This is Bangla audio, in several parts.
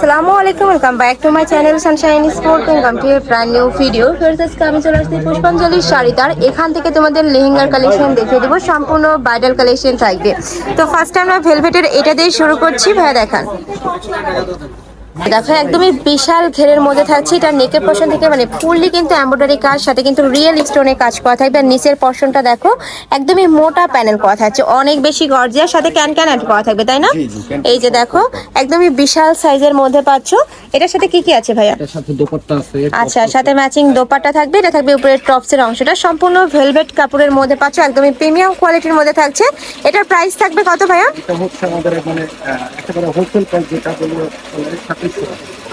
আসসালামু আলাইকুম welcome back to my channel sunshine sport welcome to a brand new video ফেরত আজকে আমি চলে আসছি পুষ্পাঞ্জলির শাড়িটার এখান থেকে তোমাদের লেহেঙ্গার কালেকশন দেখিয়ে দেবো, সম্পূর্ণ ব্রাইডাল কালেকশন থাকবে। তো ফার্স্ট আমরা ভেলভেটের এটা দিয়ে শুরু করছি, ভাইয়া দেখান। দেখো একদমই বিশাল ঘেরের মধ্যে থাকছে। এটা নেকের পোর্শন থেকে মানে ফুললি কিন্তু এমব্রয়ডারি কাজ সাথে কিন্তু রিয়েল স্টোনের কাজ করা থাকবে। আর নিচের পোর্শনটা দেখো একদমই মোটা প্যানেল করা থাকছে। অনেক বেশি গর্জিয়ার সাথে ক্যান ক্যান অ্যাড করা থাকবে তাই না? এই যে দেখো একদমই বিশাল সাইজের মধ্যে পাচ্ছ। এটার সাথে কি কি আছে ভাইয়া? এটার সাথে দোপাট্টা আছে আচ্ছা সাথে ম্যাচিং দোপাট্টা থাকবে এটা থাকবে উপরে টপসের অংশটা। সম্পূর্ণ ভেলভেট কাপড়ের মধ্যে পাচ্ছ একদমই প্রিমিয়াম কোয়ালিটির মধ্যে থাকছে। এটার প্রাইস থাকবে কত ভাইয়া? এটা হচ্ছে আমাদের মানে একেবারে হোলসেল প্রাইস যেটা বলব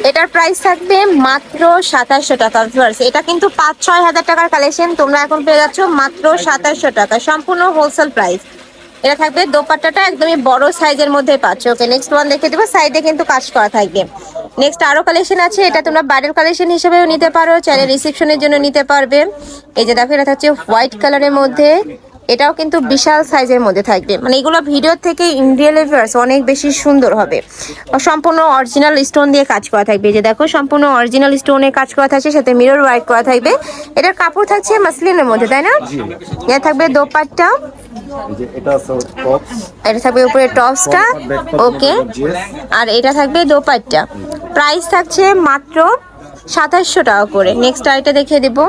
এটার প্রাইস থাকবে মাত্র সাতাশশো টাকা ভিউয়ার্স এটা কিন্তু পাঁচ, ছয় হাজার টাকার কালেকশন তোমরা এখন পেয়ে যাচ্ছ মাত্র সাতাশশো টাকা, সম্পূর্ণ হোলসেল প্রাইস এটা থাকবে দোপাট্টাটা একদমই বড় সাইজের মধ্যে পাচ্ছ। ওকে নেক্সট ওয়ান দেখে দেবো সাইডে কিন্তু কাজ করা থাকবে। নেক্সট আরও কালেকশন আছে, এটা তোমরা বাড়ির কালেকশন হিসেবেও নিতে পারো, চাইলে রিসেপশনের জন্য নিতে পারবে। এই যে দেখো, এটা থাকছে হোয়াইট কালারের মধ্যে। এটাও কিন্তু বিশাল সাইজের মধ্যে থাকবে। মানে এগুলো ভিডিও থেকে ইন্ডিয়াল ভিউয়ার্স অনেক বেশি সুন্দর হবে। সম্পূর্ণ অরিজিনাল স্টোন দিয়ে কাজ করা থাকবে। যে দেখো সম্পূর্ণ অরিজিনাল স্টোনে কাজ করা থাকছে সাথে মিরর ওয়ার্ক করা থাকবে। এটার কাপড় থাকছে মাসলিনের মধ্যে তাই না? এটা থাকবে দোপাট্টা। এটা থাকবে উপরে টপসটা। ওকে আর এটা থাকবে দোপাট্টা। প্রাইস থাকছে মাত্র সাতাশশো টাকা করে। নেক্সট আইটা দেখিয়ে দেবো।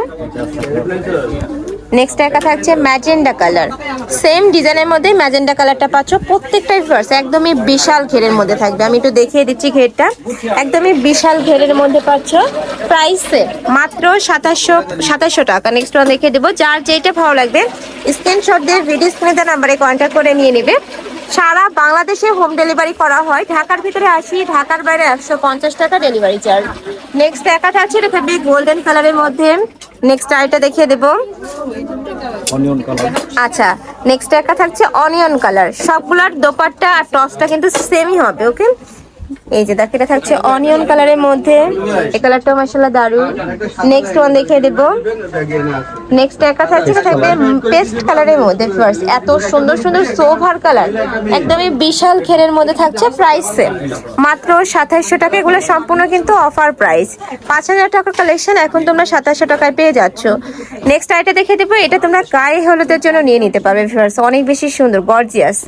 নেক্সট একটা থাকছে ম্যাজেন্ডা কালার সেম ডিজাইনের মধ্যে ম্যাজেন্ডা কালারটা পাচ্ছ প্রত্যেকটাই ফার্স একদমই বিশাল ঘেরের মধ্যে থাকবে। আমি একটু দেখিয়ে দিচ্ছি ঘেরটা। একদমই বিশাল ঘেরের মধ্যে পাচ্ছ প্রাইসে মাত্র সাতাশশো সাতাশশো টাকা। নেক্সট ওয়ান দেখিয়ে দেবো। যার যেটা ভালো লাগবে স্ক্রিনশট দিয়ে ভিডিও স্ক্রিনে নাম্বারে কন্ট্যাক্ট করে নিয়ে নেবে। সারা বাংলাদেশে হোম ডেলিভারি করা হয়। ঢাকার ভিতরে আসি, ঢাকার বাইরে একশো পঞ্চাশ টাকা ডেলিভারি চার্জ নেক্সট একা থাকছে এটা গোল্ডেন কালারের মধ্যে নেক্সট আইটা দেখিয়ে দেবো। অনিয়ন কালার আচ্ছা নেক্সট একটা থাকছে অনিয়ন কালার সবগুলার দোপাট্টা আর টসটা কিন্তু সেমই হবে ওকে এই যে দেখো, এটা থাকছে অনিয়ন কালারের মধ্যে। এই কালারটা মাসাল্লাহ দারুণ নেক্সট ওয়ান দেখিয়ে দেব। নেক্সট একটা থাকছে, এটা থাকবে পেস্ট কালারের মধ্যে ফার্স্ট এত সুন্দর সুন্দর সোভার কালার একদমই বিশাল ঘেরের মধ্যে থাকছে প্রাইস মাত্র সাতাইশশো টাকা, এগুলো সম্পূর্ণ কিন্তু অফার প্রাইস পাঁচ হাজার টাকার কালেকশন এখন তোমরা সাতাশশো টাকায় পেয়ে যাচ্ছ। নেক্সট আইটা দেখে দেবো, এটা তোমরা গায়ে হলুদের জন্য নিয়ে নিতে পারবে ভিউয়ার্স অনেক বেশি সুন্দর গর্জিয়াস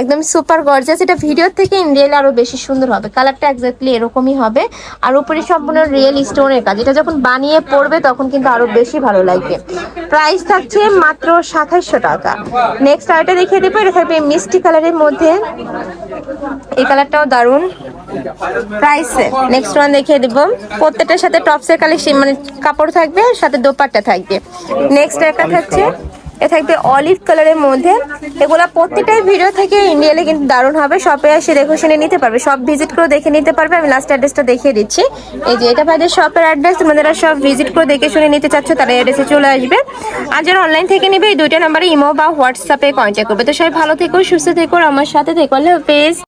একদম সুপার গর্জিয়াস এটা ভিডিওর থেকে ইন রিয়েল আরও বেশি সুন্দর হবে। কালারটা এক্স্যাক্টলি এরকমই হবে। আর উপরে সম্পূর্ণ রিয়েল স্টোনের কাজ। এটা যখন বানিয়ে পড়বে তখন কিন্তু আরও বেশি ভালো লাগবে। প্রাইস থাকছে মাত্র সাতাইশশো টাকা। নেক্সট আরেকটা দেখিয়ে দেবো। এটা থাকবে মিষ্টি কালারের মধ্যে। এই কালারটাও দারুণ প্রাইস নেক্সট ওয়ান দেখিয়ে দেবো। প্রত্যেকটার সাথে টপসের কালেকশন মানে কাপড় থাকবে সাথে দোপাট্টা থাকবে। নেক্সট একটা থাকছে এ থাকবে অলিভ কালারের মধ্যে। এগুলা প্রত্যেকটাই ভিডিও থেকে ইন্ডিয়ালে কিন্তু দারুণ হবে। শপে এসে দেখে শুনে নিতে পারবে। সব ভিজিট করে দেখে নিতে পারবে। আমি লাস্ট অ্যাড্রেসটা দেখিয়ে দিচ্ছি। এই যে এটা ভাইদের শপের অ্যাড্রেস তোমাদের সব ভিজিট করে দেখে শুনে নিতে চাচ্ছ, তারা অ্যাড্রেসে চলে আসবে। আর যারা অনলাইন থেকে নেবে, এই দুইটা নাম্বারে ইমো বা হোয়াটসঅ্যাপে কন্ট্যাক্ট করবে। তো সবাই ভালো থেকো, সুস্থ থেকো আমার সাথে থেকো। আল্লাহ হাফেজ